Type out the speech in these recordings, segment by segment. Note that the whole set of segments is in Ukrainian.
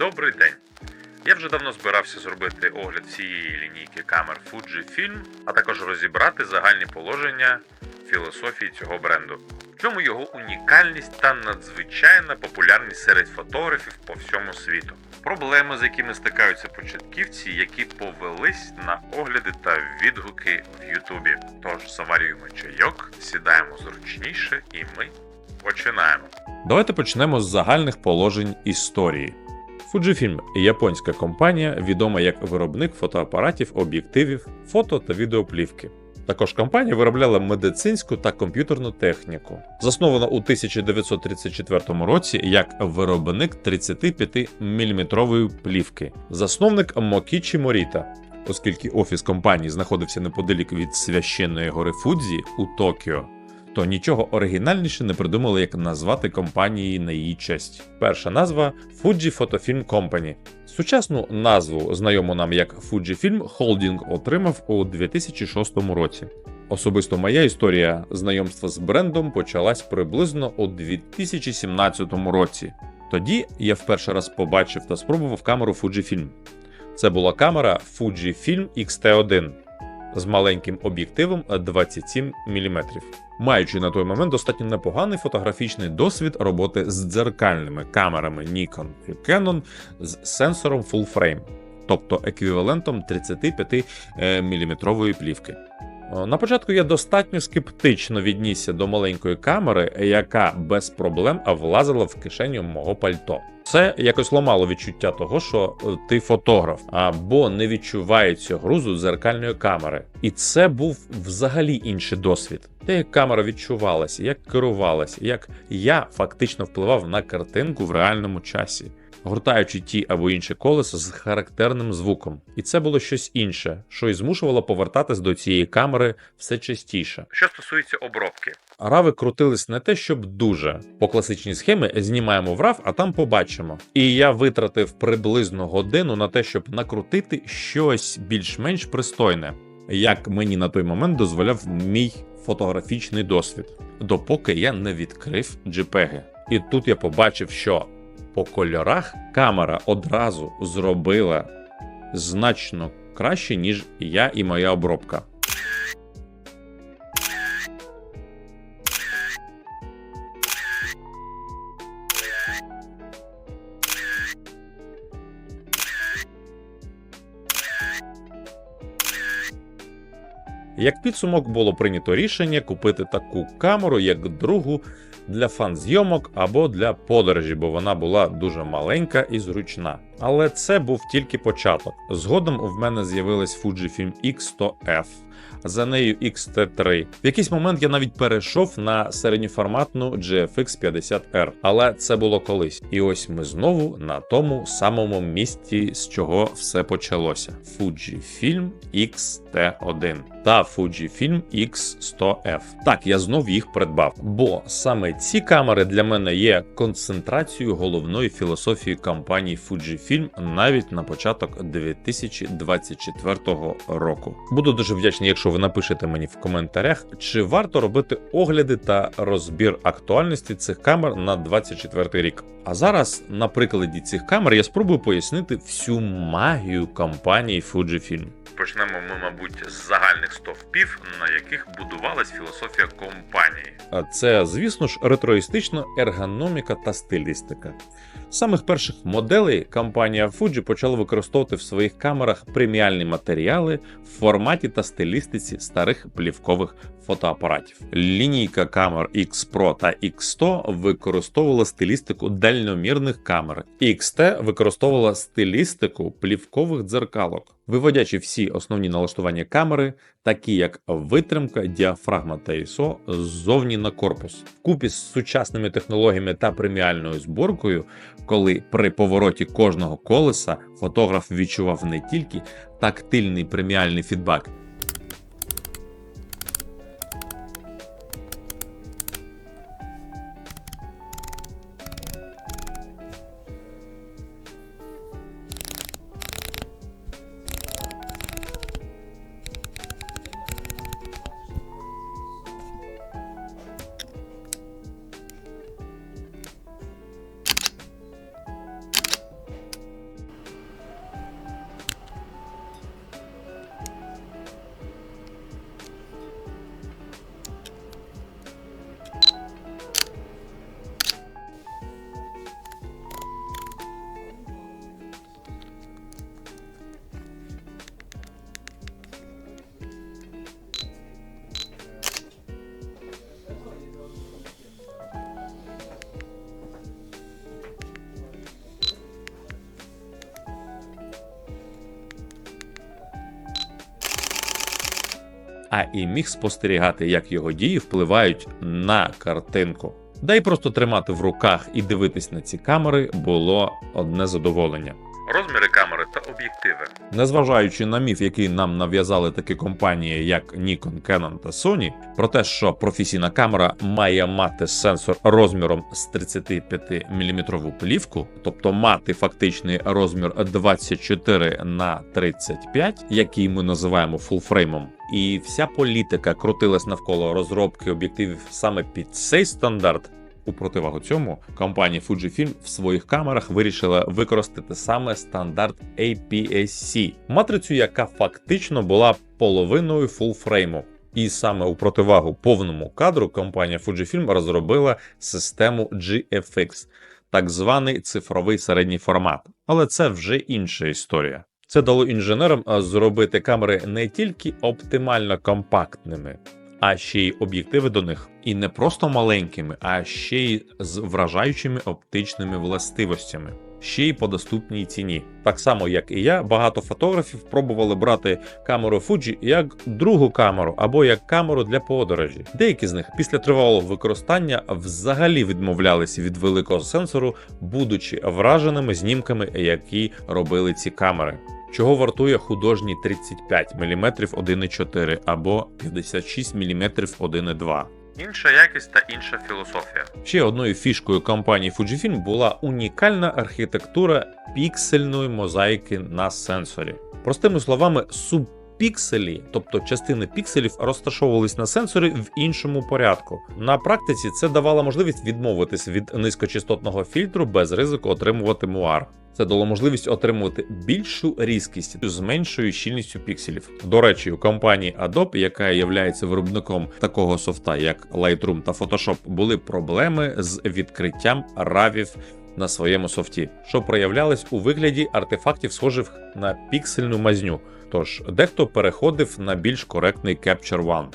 Добрий день. Я вже давно збирався зробити огляд всієї лінійки камер Fujifilm, а також розібрати загальні положення філософії цього бренду. В чому його унікальність та надзвичайна популярність серед фотографів по всьому світу. Проблеми, з якими стикаються початківці, які повелись на огляди та відгуки в Ютубі. Тож заварюємо чайок, сідаємо зручніше і ми починаємо. Давайте почнемо з загальних положень історії. Fujifilm – японська компанія, відома як виробник фотоапаратів, об'єктивів, фото та відеоплівки. Також компанія виробляла медицинську та комп'ютерну техніку. Заснована у 1934 році як виробник 35-мм плівки. Засновник Мокічі Моріта. Оскільки офіс компанії знаходився неподалік від священної гори Фудзі у Токіо, то нічого оригінальніше не придумали, як назвати компанії на її честь. Перша назва Fuji Photofilm Company. Сучасну назву, знайому нам як Fujifilm, холдинг отримав у 2006 році. Особисто моя історія знайомства з брендом почалась приблизно у 2017 році. Тоді я вперше раз побачив та спробував камеру Fujifilm. Це була камера Fujifilm X-T1 з маленьким об'єктивом 27 мм, маючи на той момент достатньо непоганий фотографічний досвід роботи з дзеркальними камерами Nikon і Canon з сенсором Full Frame, тобто еквівалентом 35 мм плівки. Е, На початку я достатньо скептично віднісся до маленької камери, яка без проблем влазила в кишеню мого пальто. Це якось ламало відчуття того, що е, ти фотограф, або не відчувається грузу дзеркальної камери. І це був взагалі інший досвід. Те, як камера відчувалася, як керувалася, як я фактично впливав на картинку в реальному часі гуртаючи ті або інші колеса з характерним звуком. І це було щось інше, що й змушувало повертатись до цієї камери все частіше. Що стосується обробки, Рави крутились не те, щоб дуже. По класичній схемі знімаємо в RAW, а там побачимо. І я витратив приблизно годину на те, щоб накрутити щось більш-менш пристойне, як мені на той момент дозволяв мій фотографічний досвід, допоки я не відкрив JPEG. І тут я побачив, що по кольорах камера одразу зробила значно краще, ніж я і моя обробка. Як підсумок було прийнято рішення купити таку камеру як другу для фан-зйомок або для подорожі, бо вона була дуже маленька і зручна. Але це був тільки початок. Згодом в мене з'явилась Fujifilm X100F. За нею XT3. В якийсь момент я навіть перейшов на середньоформатну GFX 50R, але це було колись. І ось ми знову на тому самому місці, з чого все почалося: Fujifilm X-T1 та Fujifilm X100F. Так, я знов їх придбав, бо саме ці камери для мене є концентрацією головної філософії компанії Fujifilm навіть на початок 2024 року. Буду дуже вдячний, якщо ви напишете мені в коментарях, чи варто робити огляди та розбір актуальності цих камер на 24 рік. А зараз, на прикладі цих камер, я спробую пояснити всю магію компанії Fujifilm. почнемо ми, мабуть, з загальних стовпів, на яких будувалась філософія компанії. А це, звісно ж, ретроїстична ергономіка та стилістика. З самих перших моделей компанія Fuji почала використовувати в своїх камерах преміальні матеріали в форматі та стилістиці старих плівкових фотоапаратів. Лінійка камер X Pro та X100 використовувала стилістику дальномірних камер. XT використовувала стилістику плівкових дзеркалок, виводячи всі основні налаштування камери, такі як витримка, діафрагма та ISO, ззовні на корпус. Вкупі з сучасними технологіями та преміальною зборкою, коли при повороті кожного колеса фотограф відчував не тільки тактильний преміальний фідбак, а і міг спостерігати, як його дії впливають на картинку. Да й просто тримати в руках і дивитись на ці камери було одне задоволення. Розміри об'єктиви. Незважаючи на міф, який нам нав'язали такі компанії, як Nikon, Canon та Sony, про те, що професійна камера має мати сенсор розміром з 35 мм плівку, тобто мати фактичний розмір 24 на 35, який ми називаємо фулфреймом. І вся політика крутилась навколо розробки об'єктивів саме під цей стандарт. У противагу цьому компанія Fujifilm в своїх камерах вирішила використати саме стандарт APS-C, матрицю, яка фактично була половиною фулфрейму. І саме у противагу повному кадру компанія Fujifilm розробила систему GFX, так званий цифровий середній формат. Але це вже інша історія. Це дало інженерам зробити камери не тільки оптимально компактними, а ще й об'єктиви до них. І не просто маленькими, а ще й з вражаючими оптичними властивостями. Ще й по доступній ціні. Так само, як і я, багато фотографів пробували брати камеру Fuji як другу камеру або як камеру для подорожі. Деякі з них після тривалого використання взагалі відмовлялися від великого сенсору, будучи враженими знімками, які робили ці камери. Чого вартує художній 35 мм 1,4 або 56 мм 1,2. Інша якість та інша філософія. Ще одною фішкою компанії Fujifilm була унікальна архітектура піксельної мозаїки на сенсорі. Простими словами, субпікселі, тобто частини пікселів, розташовувались на сенсорі в іншому порядку. На практиці це давало можливість відмовитись від низькочастотного фільтру без ризику отримувати муар. Це дало можливість отримувати більшу різкість з меншою щільністю пікселів. До речі, у компанії Adobe, яка є виробником такого софта, як Lightroom та Photoshop, були проблеми з відкриттям равів на своєму софті, що проявлялись у вигляді артефактів, схожих на піксельну мазню. Тож дехто переходив на більш коректний Capture One.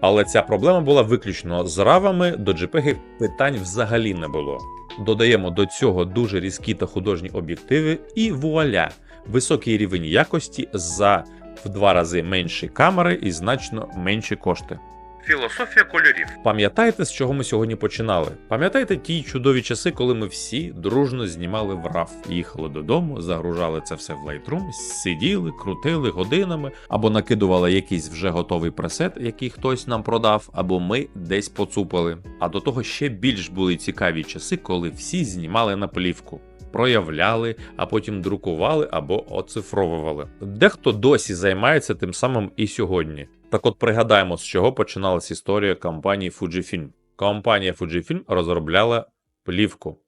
Але ця проблема була виключно з равами, до JPEG питань взагалі не було. Додаємо до цього дуже різкі та художні об'єктиви, і вуаля! Високий рівень якості за в два рази менші камери і значно менші кошти. Філософія кольорів. Пам'ятаєте, з чого ми сьогодні починали? Пам'ятаєте ті чудові часи, коли ми всі дружно знімали в RAW, їхали додому, загружали це все в Lightroom, сиділи, крутили годинами, або накидували якийсь вже готовий пресет, який хтось нам продав, або ми десь поцупили. А до того ще більш були цікаві часи, коли всі знімали на плівку. Проявляли, а потім друкували або оцифровували. Дехто досі займається тим самим і сьогодні. Так от пригадаємо, з чого починалась історія компанії Fujifilm. Компанія Fujifilm розробляла плівку,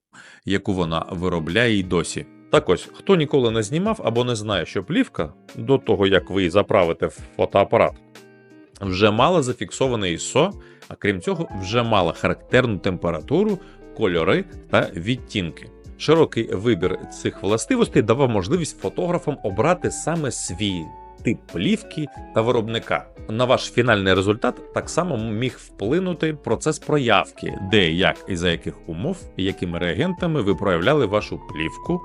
яку вона виробляє й досі. Так ось, хто ніколи не знімав або не знає, що плівка до того, як ви її заправите в фотоапарат, вже мала зафіксоване ISO, а крім цього, вже мала характерну температуру, кольори та відтінки. Широкий вибір цих властивостей давав можливість фотографам обрати саме свій тип плівки та виробника. На ваш фінальний результат так само міг вплинути процес проявки, де, як і за яких умов, якими реагентами ви проявляли вашу плівку.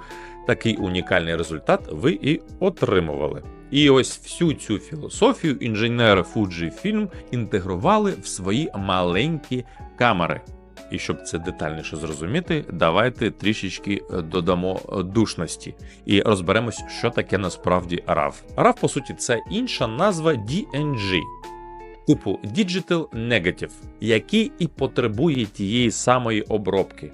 Такий унікальний результат ви і отримували. І ось всю цю філософію інженери Fujifilm інтегрували в свої маленькі камери. І щоб це детальніше зрозуміти, давайте трішечки е, додамо е, душності і розберемось, що таке насправді RAW. RAW, по суті, це інша назва DNG, типу Digital Negative, який і потребує тієї самої обробки.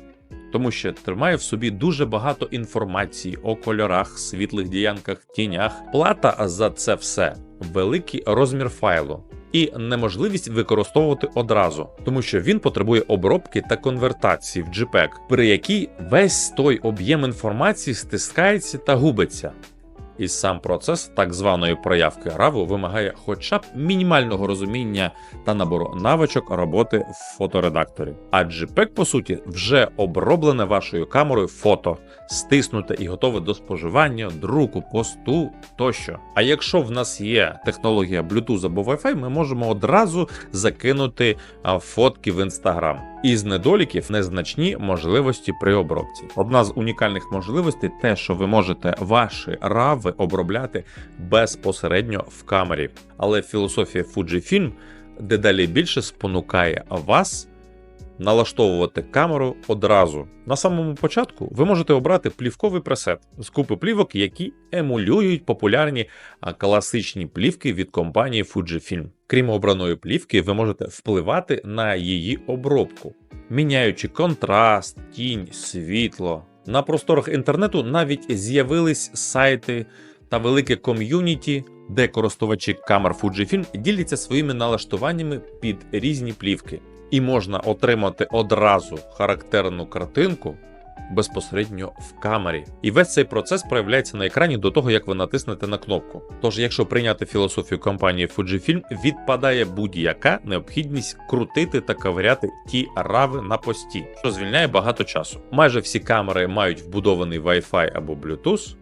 Тому що тримає в собі дуже багато інформації о кольорах, світлих діянках, тінях. Плата за це все великий розмір файлу і неможливість використовувати одразу, тому що він потребує обробки та конвертації в JPEG, при якій весь той об'єм інформації стискається та губиться. І сам процес так званої проявки RAW вимагає хоча б мінімального розуміння та набору навичок роботи в фоторедакторі. А JPEG, по суті, вже оброблене вашою камерою фото, стиснуте і готове до споживання, друку, посту тощо. А якщо в нас є технологія Bluetooth або Wi-Fi, ми можемо одразу закинути фотки в Instagram. Із недоліків незначні можливості при обробці. Одна з унікальних можливостей те, що ви можете ваші RAW ви обробляти безпосередньо в камері. Але філософія Fujifilm дедалі більше спонукає вас налаштовувати камеру одразу. На самому початку ви можете обрати плівковий пресет з купи плівок, які емулюють популярні класичні плівки від компанії Fujifilm. Крім обраної плівки, ви можете впливати на її обробку, міняючи контраст, тінь, світло. На просторах інтернету навіть з'явились сайти та велике ком'юніті, де користувачі камер Fujifilm діляться своїми налаштуваннями під різні плівки, і можна отримати одразу характерну картинку безпосередньо в камері. І весь цей процес проявляється на екрані до того, як ви натиснете на кнопку. Тож, якщо прийняти філософію компанії Fujifilm, відпадає будь-яка необхідність крутити та ковиряти ті рави на пості, що звільняє багато часу. Майже всі камери мають вбудований Wi-Fi або Bluetooth.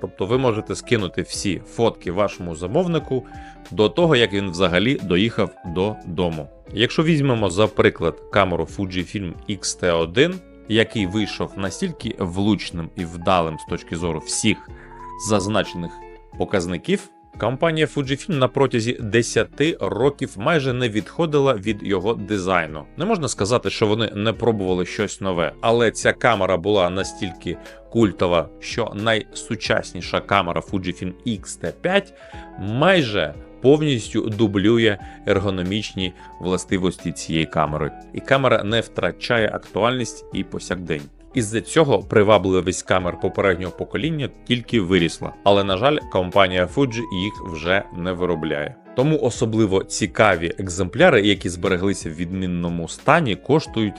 Тобто ви можете скинути всі фотки вашому замовнику до того, як він взагалі доїхав додому. Якщо візьмемо за приклад камеру Fujifilm X-T1, який вийшов настільки влучним і вдалим з точки зору всіх зазначених показників, компанія Fujifilm на протязі 10 років майже не відходила від його дизайну. Не можна сказати, що вони не пробували щось нове, але ця камера була настільки культова, що найсучасніша камера Fujifilm X-T5 майже повністю дублює ергономічні властивості цієї камери, і камера не втрачає актуальність і посякдень. Із-за цього привабливість камер попереднього покоління тільки вирісла, але на жаль, компанія Fuji їх вже не виробляє. Тому особливо цікаві екземпляри, які збереглися в відмінному стані, коштують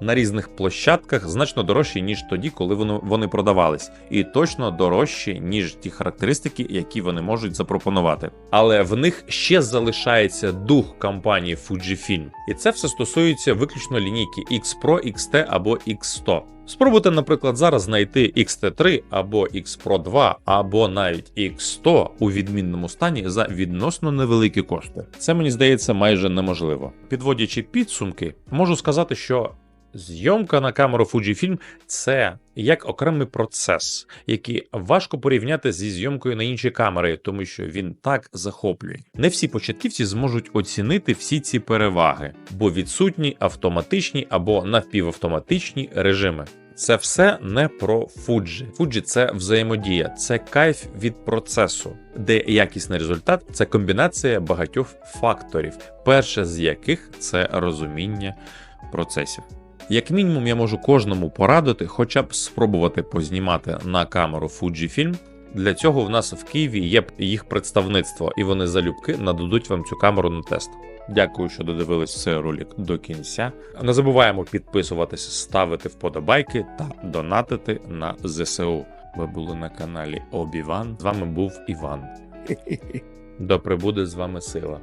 на різних площадках значно дорожчі, ніж тоді, коли вони, продавались, і точно дорожчі, ніж ті характеристики, які вони можуть запропонувати. Але в них ще залишається дух компанії Fujifilm. І це все стосується виключно лінійки X Pro, XT або X100. Спробуйте, наприклад, зараз знайти XT3 або X Pro 2, або навіть X100 у відмінному стані за відносно невеликі кошти. Це мені здається майже неможливо. Підводячи підсумки, можу сказати, що зйомка на камеру Fujifilm – це як окремий процес, який важко порівняти зі зйомкою на інші камери, тому що він так захоплює. Не всі початківці зможуть оцінити всі ці переваги, бо відсутні автоматичні або напівавтоматичні режими. Це все не про Fuji. Fuji – це взаємодія, це кайф від процесу, де якісний результат це комбінація багатьох факторів, перше з яких це розуміння процесів. Як мінімум, я можу кожному порадити, хоча б спробувати познімати на камеру Fujifilm. Для цього в нас в Києві є їх представництво, і вони залюбки нададуть вам цю камеру на тест. Дякую, що додивились цей ролик до кінця. Не забуваємо підписуватися, ставити вподобайки та донатити на ЗСУ. Ви були на каналі Обіван. З вами був Іван. До прибуде з вами сила.